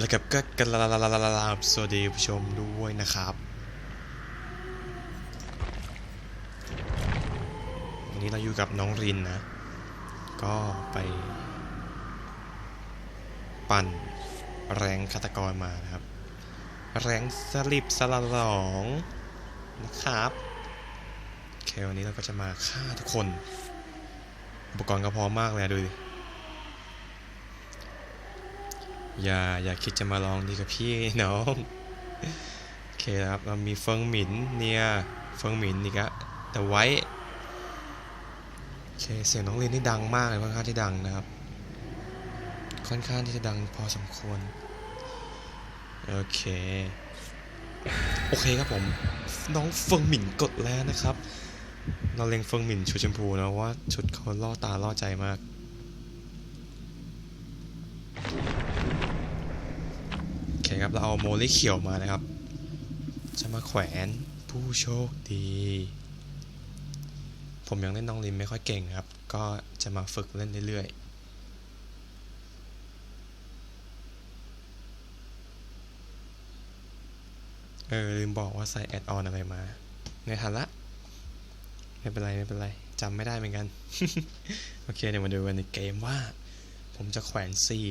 แล้วกับก็กระลาลาลาลาลาสวัสดีผู้ชมด้วยนะครับ วันนี้เราอยู่กับน้องรินนะ ก็ไป ปั่นแรงฆาตกรมานะครับ แรงสลิปสลาลองนะครับโอเควันนี้เราก็จะมาฆ่าทุกคน อุปกรณ์ก็พร้อมมากเลยดูดิ อย่าอย่าคิดจะมาลองดีกับพี่น้องโอเคครับเรามีเฟิงหมินเนี่ยเฟิงหมินอีกอะแต่ไว้โอเคเสียงน้องเรียนนี่ดังมากเลยค่อนข้างที่ดังนะครับ ค่อนข้างที่จะดังพอสมควรโอเคโอเคครับผมน้องเฟิงหมินกดแล้วนะครับ เราเล็งเฟิงหมินชุดชมพูนะว่าชุดเขาล่อตาล่อใจมาก เครับ เราเอาโมลิเขียวมานะครับ จะมาแขวนผู้โชคดี ผมยังเล่นน้องลิมไม่ค่อยเก่งครับ ก็จะมาฝึกเล่นเรื่อยๆเออลืมบอกว่าใส่แอดออนอะไรมาในทันละไม่เป็นไรไม่เป็นไรจำไม่ได้เหมือนกัน โอเคเดี๋ยวมาดูกันในเกมว่า ผมจะแขวนสี่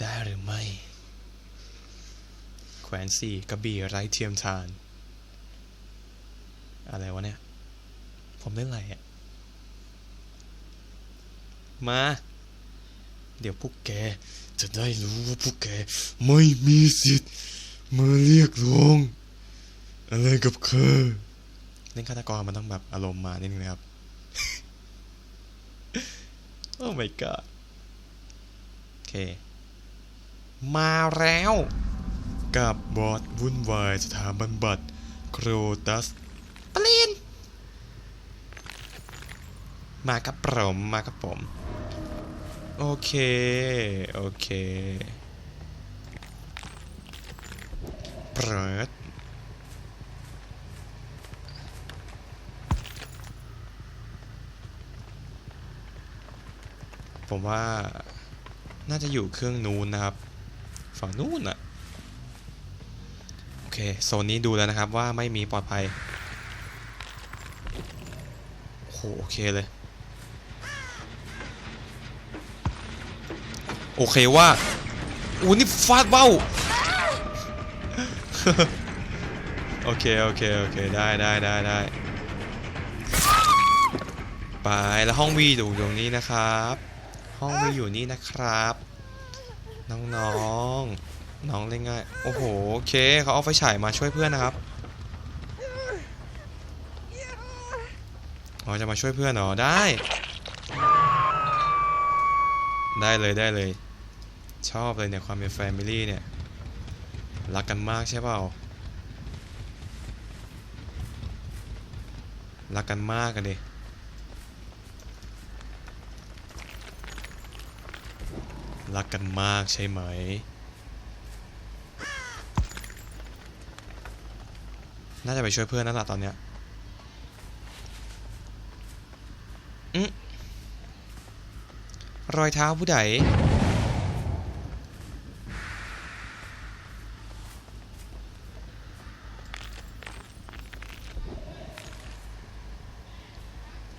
ได้หรือไม่ แขวนสี่กระบี่ไร้เทียมทาน อะไรวะเนี่ย ผมเล่นอะไรอะ่ะ มา เดี๋ยวพวกแก จะได้รู้ว่าพวกแก ไม่มีสิทธิ์มาเรียกร้องอะไรกับเธอเล่นฆาตกรมันต้องแบบอารมณ์มานิดนึงนะครับโอ้ my god โอเค มาแล้ว กับบอสวุ่นวายสถาบันบัตรโครตัสปลีนมากับผมมากับผม โอเค โอเคเปิดผมว่าน่าจะอยู่เครื่องนู้นนะครับ ฝั่งนู้นอะโอเคโซนนี้ดูแล้วนะครับว่าไม่มีปลอดภัยโอ้โหโอเคเลย โอเคว่าอู้นี่ฟาดเบ้าโอเค โอเค โอเค ได้ได้ได้ได้ไปแล้วห้องวีอยู่ตรงนี้นะครับ ห้องวีอยู่นี่นะครับ น้องๆน้องเล่นง่ายโอ้โหโอเคเขาเอาไฟฉายมาช่วยเพื่อนนะครับอ๋อจะมาช่วยเพื่อนเหรอได้ ได้เลยได้เลย ชอบเลยเนี่ยความเป็นแฟมิลี่เนี่ยรักกันมากใช่เปล่ารักกันมากกันดิ รักกันมากใช่ไหม น่าจะไปช่วยเพื่อนนั่นแหละตอนเนี้ยอืรอยเท้าผู้ใด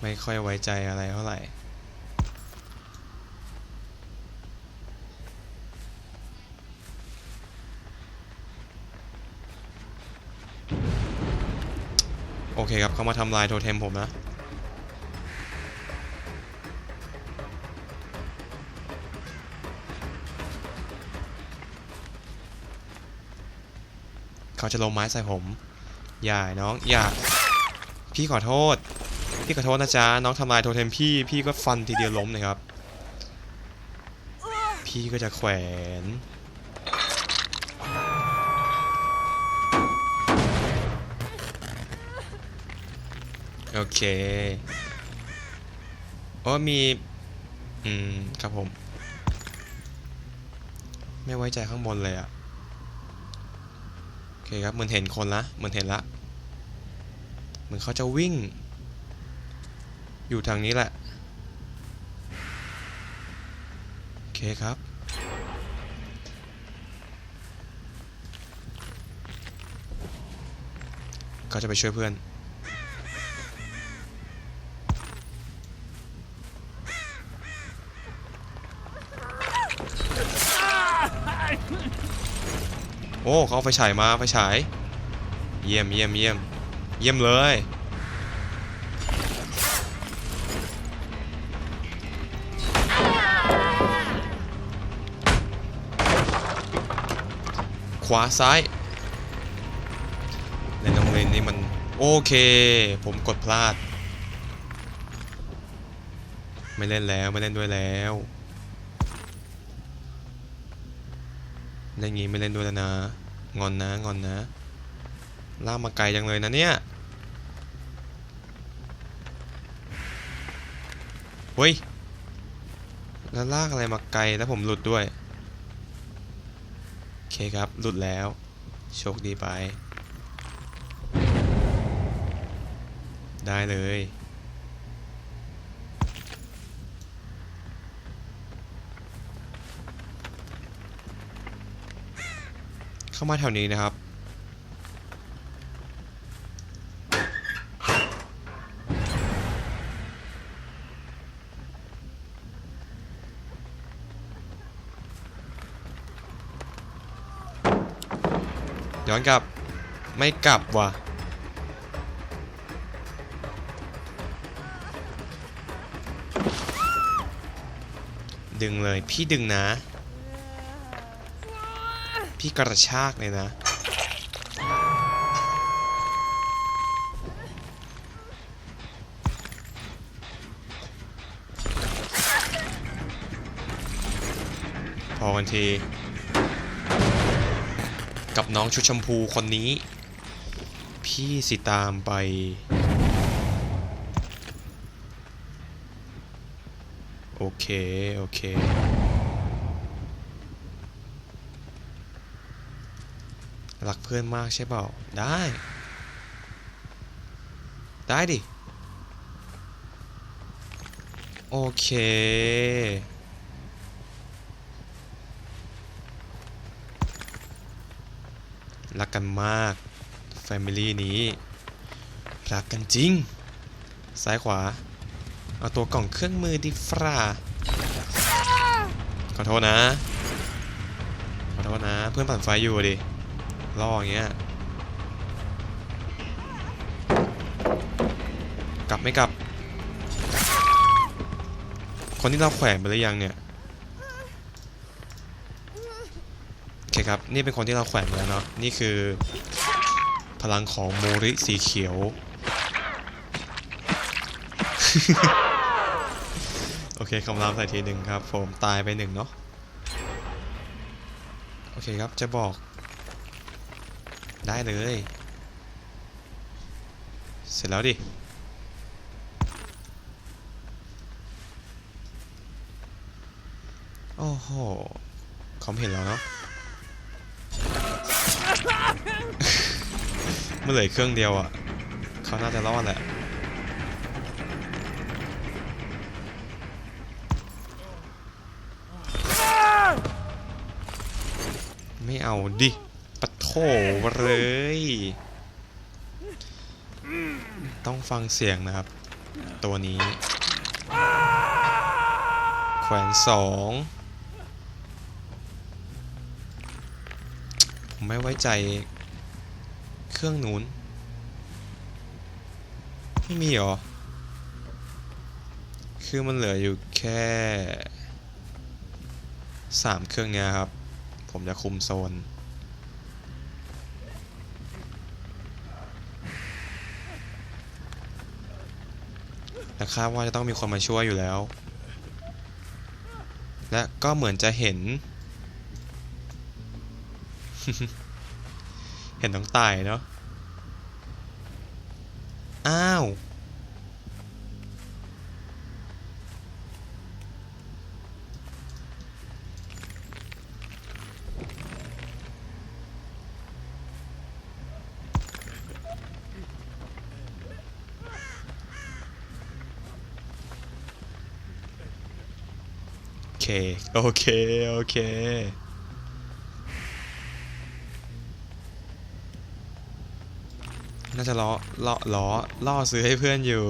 ไม่ค่อยไว้ใจอะไรเท่าไหร่ อเคครับเขามาทำลายโทเทมผมนะเขาจะลงไม้ใส่ผม อย่าน้องอย่า พี่ขอโทษ พี่ขอโทษนะจ๊ะ น้องทำลายโทเทมพี่ พี่ก็ฟันทีเดียวล้มเลยครับ พี่ก็จะแขวน โอเคโอ้มี อืม ครับผม ไม่ไว้ใจข้างบนเลยอะ่ะ โอเคครับ เหมือนเห็นคนละเหมือนเห็นละ เหมือนเขาจะวิ่ง อยู่ทางนี้แหละ โอเคครับก็จะไปช่วยเพื่อน อ้เขาเอาไฟฉายมาไฟฉาย เยี่ยมเยี่ยมเยี่ยมเยี่ยมเลยขวาซ้ายในโรงเรียนนี้มันโอเค ผมกดพลาด ไม่เล่นแล้วไม่เล่นด้วยแล้วเล่นงี้ไม่เล่นด้วยแล้วนะ งอนนะงอนนะลากมาไกลจังเลยนะเนี่ยเฮ้ยแล้วลากอะไรมาไกลแล้วผมหลุดด้วยโอเคครับหลุดแล้ว โชคดีไป ได้เลย เข้ามาแถวนี้นะครับ ย้อนกลับ ไม่กลับว่ะดึงเลย พี่ดึงนะ พี่กระชากเลยนะ พอกันที กับน้องชุดชมพูคนนี้ พี่สิตามไปโอเค โอเค รักเพื่อนมากใช่เปล่า ได้ ได้ดิ โอเค รักกันมาก แฟมิลี่นี้ รักกันจริง ซ้ายขวา เอาตัวกล่องเครื่องมือดิฟราขอโทษนะ ขอโทษนะ เพื่อนปั่นไฟอยู่ดิ ล่ออย่างเงี้ย กลับไม่กลับ คนที่เราแขวนไปหรือยังเนี่ยโอเคครับ นี่เป็นคนที่เราแขวนไปแล้วเนาะ นี่คือ พลังของโมริสีเขียว โอเคคำรามใส่ทีหนึ่งครับ ผมตายไปหนึ่งเนาะ โอเคครับ จะบอก ได้เลย เสร็จแล้วดิ โอ้โหเขาไม่เห็นแล้วเนาะเมื่อเหลืออกเครื่องเดียวอะ เขาน่าจะรอดแหละไม่เอาดิ ปะโถเลย ต้องฟังเสียงนะครับ ตัวนี้ แขวนสองผมไม่ไว้ใจเครื่องนู้น ไม่มีหรอ คือมันเหลืออยู่แค่สามเครื่องเนี้ยครับ ผมจะคุมโซน และคาดว่าจะต้องมีคนมาช่วยอยู่แล้ว และก็เหมือนจะเห็น เห็นน้องตายเนาะ เค โอเค โอเค น่าจะล้อล่อล้อล่อซื้อให้เพื่อนอยู่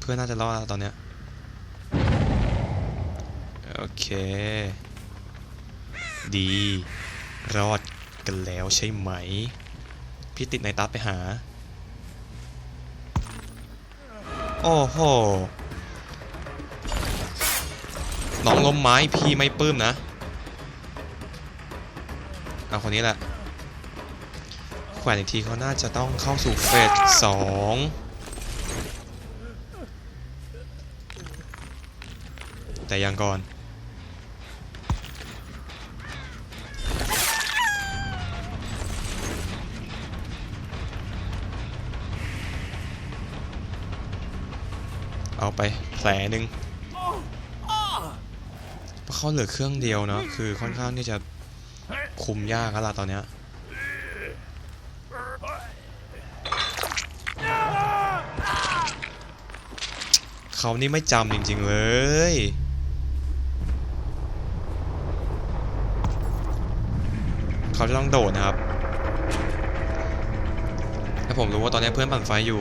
เพื่อนน่าจะรอแล้วตอนเนี้ย โอเค ดี รอดกันแล้วใช่ไหม พี่ติดในตัดไปหา โอ้โห น้องล้มไม้พี่ไม่ปลื้มนะ เอาคนนี้แหละ แขวนอีกทีเขาน่าจะต้องเข้าสู่เฟสสองแต่ยังก่อน ไปแผลหนึ่งเพราะเขาเหลือเครื่องเดียวเนาะคือค่อนข้างที่จะคุมยากแล้วล่ะตอนเนี้ยเขานี่ไม่จำจริง ๆ เลยเขาจะต้องโดดนะครับ ถ้าผมรู้ว่าตอนนี้เพื่อนปั่นไฟอยู่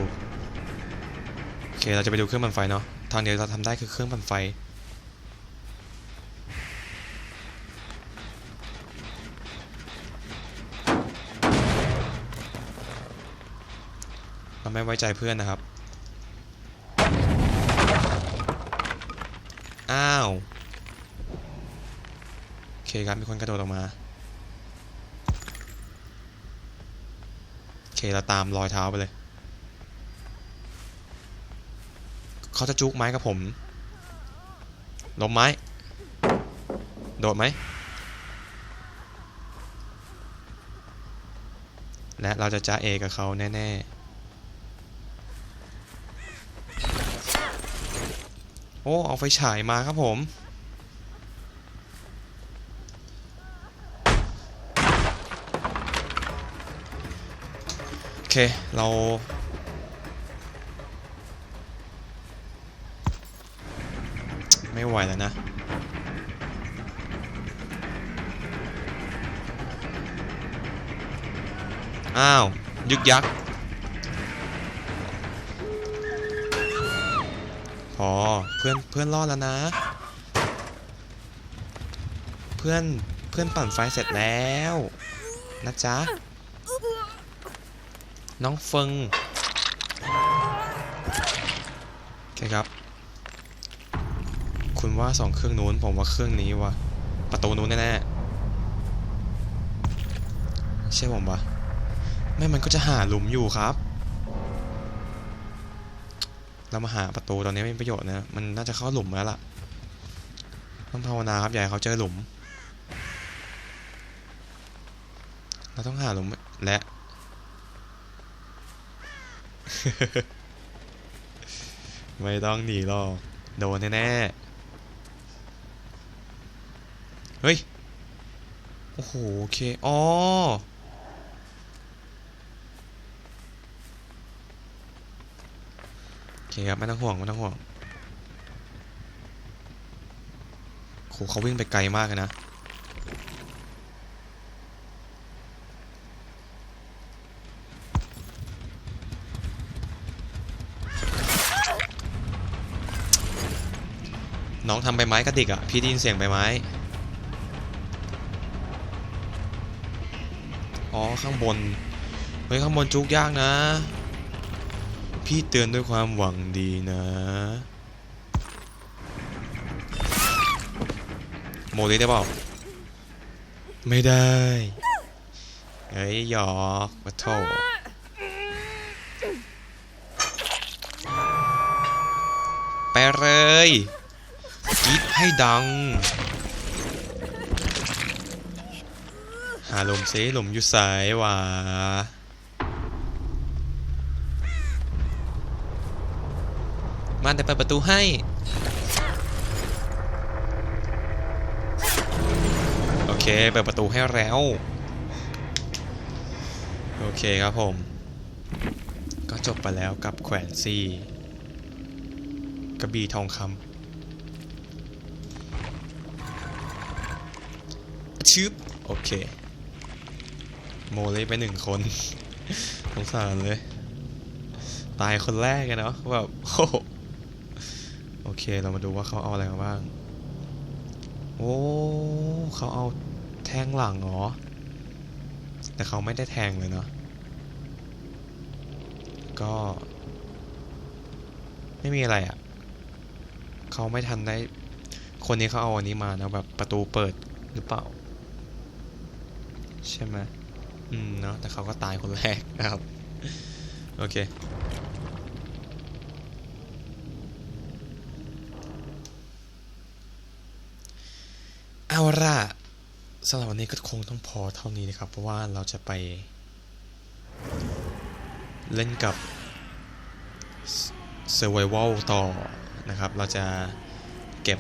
เค เราจะไปดูเครื่องปั่นไฟเนาะ ทางเดียวเราทำได้คือเครื่องปั่นไฟ เราไม่ไว้ใจเพื่อนนะครับ อ้าว โอเคครับ มีคนกระโดดออกมา โอเค เราตามรอยเท้าไปเลย เขาจะจุกไม้กับผมล้มไม้ โดดไหม และเราจะจ้าเอกับเขาแน่ ๆ โอ้ เอาไฟฉายมาครับผม โอเค เรา ไม่ไหวแล้วนะอ้าว ยึกยักพอเพื่อนเพื่อนรอดแล้วนะ เพื่อนเพื่อนปั่นไฟเสร็จแล้ว นะจ๊ะ น้องเฟิง คุณว่าสองเครื่องนู้น ผมว่าเครื่องนี้วะประตูนู้นแน่ๆใช่ผมปะไม่มันก็จะหาหลุมอยู่ครับ เรามาหาประตูตอนนี้ไม่มีประโยชน์นะ มันน่าจะเข้าหลุมแล้วล่ะ ต้องภาวนาครับอย่าให้เขาเจอหลุม เราต้องหาหลุมและไม่ต้องหนีหรอก โดนแน่ๆ เฮ้ย โอ้โห โอเค อ๋อ โอเคครับ ไม่ต้องห่วง ไม่ต้องห่วงโหเขาวิ่งไปไกลมากเลยนะ น้องทำใบไม้กระดิกอะ่ะ พี่ได้ยินเสียงใบไม้ ข้างบน เฮ้ย ข้างบนจุกยากนะ พี่เตือนด้วยความหวังดีนะ โมลิได้เปล่า ไม่ได้ เฮ้ย หยอกปะโถไปเลยกรีดให้ดัง หาหลุมซิหลุมอยู่สายหวามานแต่เปิดประตูให้โอเคเปิดประตูให้แล้ว โอเคครับผม ก็จบไปแล้วกับแขวนซีกระบี่ทองคำชึบโอเค โมเลไปหนึ่งคน สงสารเลย ตายคนแรกกันเนาะแบบโอ้โอเคเรามาดูว่าเขาเอาอะไรมาบ้าง โอ้เขาเอาแทงหลังเหรอ แต่เขาไม่ได้แทงเลยเนาะก็ ไม่มีอะไรอะ่ะเขาไม่ทันได้ คนนี้เขาเอาอันนี้มานะแบบประตูเปิดหรือเปล่า ใช่ไหม อืมเนาะแต่เขาก็ตายคนแรกนะครับ โอเค เอาล่ะสำหรับวันนี้ก็คงต้องพอเท่านี้นะครับ เพราะว่าเราจะไป เล่นกับ Survival ต่อนะครับ เราจะเก็บ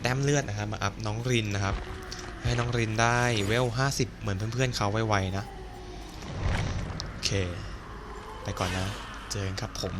แต้มเลือดนะครับ มาอัพน้องรินนะครับ ให้น้องรินได้เวล 50 เหมือนเพื่อนๆเขาไวๆนะ โอเค ไปก่อนนะ เจอกันครับผม